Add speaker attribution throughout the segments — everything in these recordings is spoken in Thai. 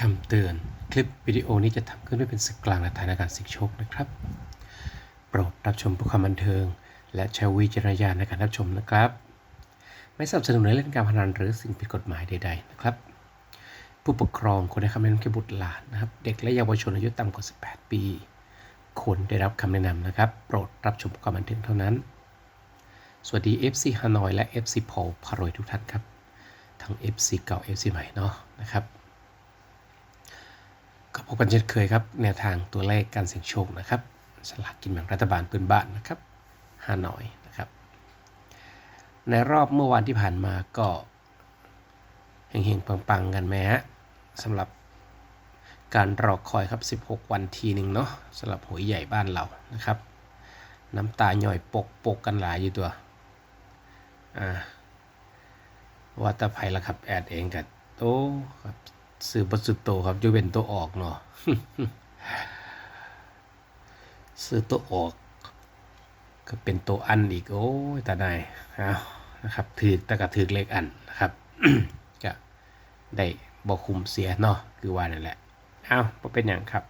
Speaker 1: คำเตือน คลิปวิดีโอนี้จะทำขึ้นเพื่อเป็นสื่อกลางและทางการสิงโชคนะครับ โปรดรับชมเพื่อความบันเทิง และใช้วิจารณญาณในการรับชมนะครับ ไม่สนับสนุนในเล่นการพนันหรือสิ่งผิดกฎหมายใด ๆ นะครับ ผู้ปกครองควรให้คำแนะนำแก่บุตรหลานนะครับ เด็กและเยาวชนอายุต่ำกว่า 18 ปีควรได้รับคำแนะนำนะครับ โปรดรับชมเพื่อความบันเทิงเท่านั้น สวัสดี FC ฮานอยและ FC พอลพารวยทุกท่านครับ ทั้ง FC เก่า FC ใหม่เนาะนะครับ พบกันเช่นเคยครับ แนวทางตัวเลขการเสี่ยงโชคนะครับสลากกินแบ่งรัฐบาลปืนบ้านนะครับฮานอยนะครับ ในรอบเมื่อวานที่ผ่านมาก็เฮงๆปังๆกันไหมฮะสำหรับการรอคอยครับ 16 วันทีหนึ่งเนาะสำหรับหวยใหญ่บ้านเรานะครับ น้ำตาหน่อยปกปกกันหลายอยู่ตัวอ่าว่าแตะไผ่ละครับแอดเองกับโตครับ ซื้อบัสุโตครับยกเว้นตัวออกเนาะซื้อตัวออก ก็เป็นตัวอันอีก โอ้ยตาได้เอานะครับถือต่ก็ถือเลขอันนะครับก็ได้บอกคุมเสียเนาะคือว่านั่นแหละเอาบ่เป็นอย่างครับ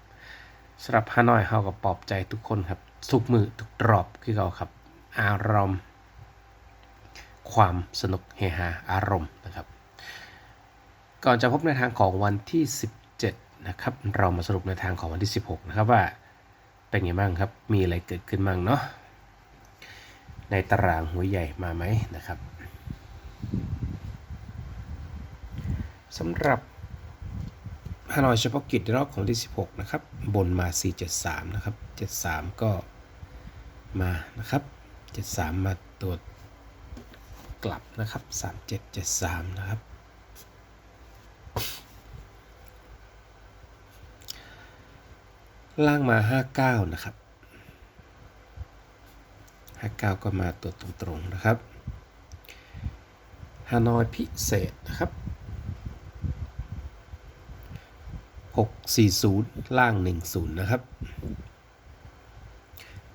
Speaker 1: สำหรับฮานอยเฮาก็ปลอบใจทุกคนครับทุกมือทุกรอบคือเขาครับ อารมณ์ ความสนุกเฮฮาอารมณ์นะครับ ก่อนจะพบในทางของวันที่ 17 นะครับ เรามาสรุปในทางของวันที่ 16 นะครับว่าเป็นไงบ้างครับ มีอะไรเกิดขึ้นบ้างเนาะ ในตารางหัวใหญ่มาไหมนะครับสำหรับฮานอยเฉพาะกิจรอบของที่ 16 นะครับ บนมา 473 นะครับ 73 ก็มานะครับ 73 มาตัวกลับนะครับ 3773 นะครับ ล่างมา 59 นะครับ 59 ก็มาตัวตรงๆนะครับฮานอยพิเศษนะครับ 640 ล่าง 10 นะครับ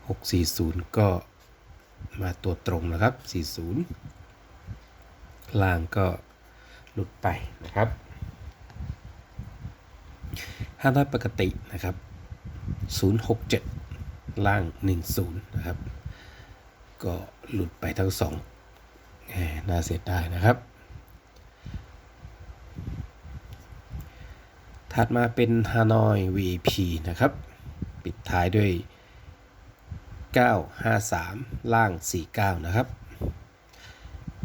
Speaker 1: 640 ก็มาตัวตรงนะครับ 40 ล่างก็หลุดไปนะครับห้าน้อยปกตินะครับ 067 ล่าง 10 นะครับ ก็หลุดไปทั้งสองแหมน่าเสียดายนะครับ ถัดมาเป็นฮานอย VP นะครับ ปิดท้ายด้วย 953 ล่าง 49 นะครับ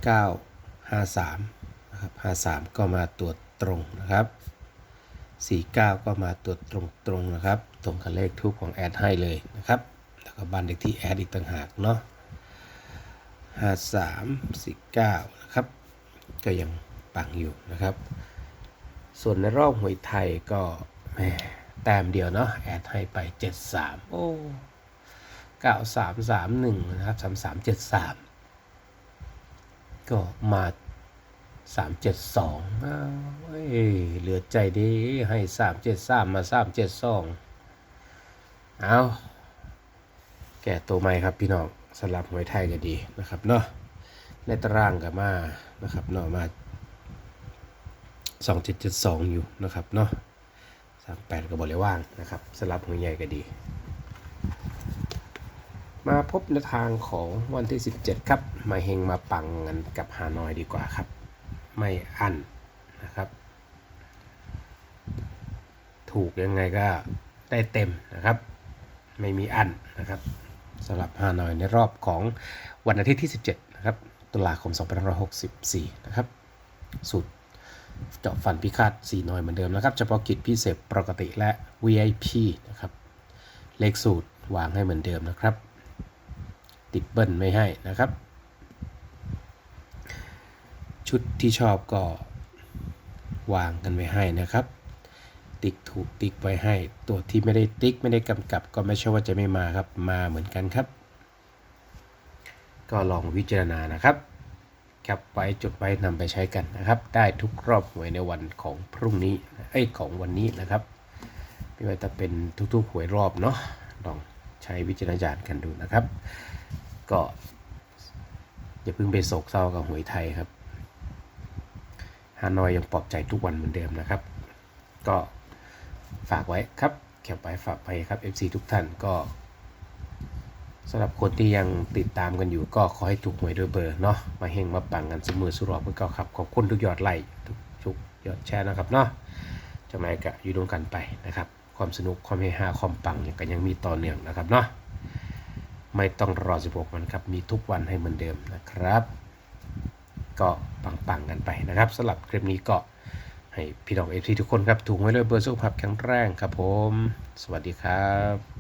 Speaker 1: 953 นะครับ 53 ก็มาตัวตรงนะครับ 49 ก็มาตัวตรงตรงๆนะครับ ตรงกับเลขทูปของแอดให้เลยนะครับ แล้วก็บ้านเด็กที่แอดอีกต่างหากเนาะ53 49 นะครับ ก็ยังปังอยู่นะครับ ส่วนในรอบหวยไทยก็แหมแต้มเดียวเนาะแอดให้ไป 73 โอ้9331 นะครับ 3373 ก็มา 372อ้าวเอ้เหลือใจดีให้373มา372เจ็ดสองเอาแก่ตัวใหม่ครับพี่น้องสำหรับหวยไทยก็ดีนะครับเนาะในตารางกับมานะครับเนาะมา2772องอยู่นะครับเนาะ38ก็บอกเลยว่างนะครับสลับหัวใหญ่ก็ดี มาพบในทางของวันที่ 17 ครับ มาเฮงมาปังกันกับฮานอยดีกว่าครับ ไม่อั้นนะครับ ถูกยังไงก็ได้เต็มนะครับ ไม่มีอั้นนะครับสำหรับฮานอยในรอบของวันอาทิตย์ที่ 17 นะครับ ตุลาคม 2564 นะครับ สูตรเจาะฟันพิฆาต4หน่อยเหมือนเดิมนะครับ เฉพาะกิจพิเศษปกติและ VIP นะครับ เลขสูตรวางให้เหมือนเดิมนะครับ ติดเบิ้ลไม่ให้นะครับ ชุดที่ชอบก็วางกันไว้ให้นะครับ ติ๊กถูกติ๊กไว้ให้ ตัวที่ไม่ได้ติ๊กไม่ได้กำกับก็ไม่ใช่ว่าจะไม่มาครับมาเหมือนกันครับ ก็ลองวิจารณานะครับแคปไว้จดไว้นำไปใช้กันนะครับ ได้ทุกรอบหวยในวันของพรุ่งนี้เอ้ของวันนี้นะครับไม่ว่าจะเป็นทุกๆหวยรอบเนาะลองใช้วิจารณญาณกันดูนะครับ ก็อย่าเพิ่งไปโศกเศร้ากับหวยไทยครับ ฮานอยยังปลอบใจทุกวันเหมือนเดิมนะครับ ก็ฝากไว้ครับแคปไปฝากไปครับ FC ทุกท่านก็สำหรับคนที่ยังติดตามกันอยู่ก็ขอให้ถูกหวยด้วยเบอร์เนาะมาเฮงมาปังกันเสมอสุรอบเพื่อเก่าครับ ขอบคุณทุกยอดไลค์ทุกทุกยอดแชร์นะครับเนาะจะไม่กะอยู่ร่วมกันไปนะครับ ความสนุกความเฮฮาความปังเนี่ยก็ยังมีต่อเนื่องนะครับเนาะไม่ต้องรอ 16 วันครับ มีทุกวันให้เหมือนเดิมนะครับ ก็ปังๆกันไปนะครับสำหรับคลิปนี้ก็ให้พี่น้องเอฟซีทุกคนครับถูกไว้เลยเบอร์สุขภาพแข็งแรงครับผม สวัสดีครับ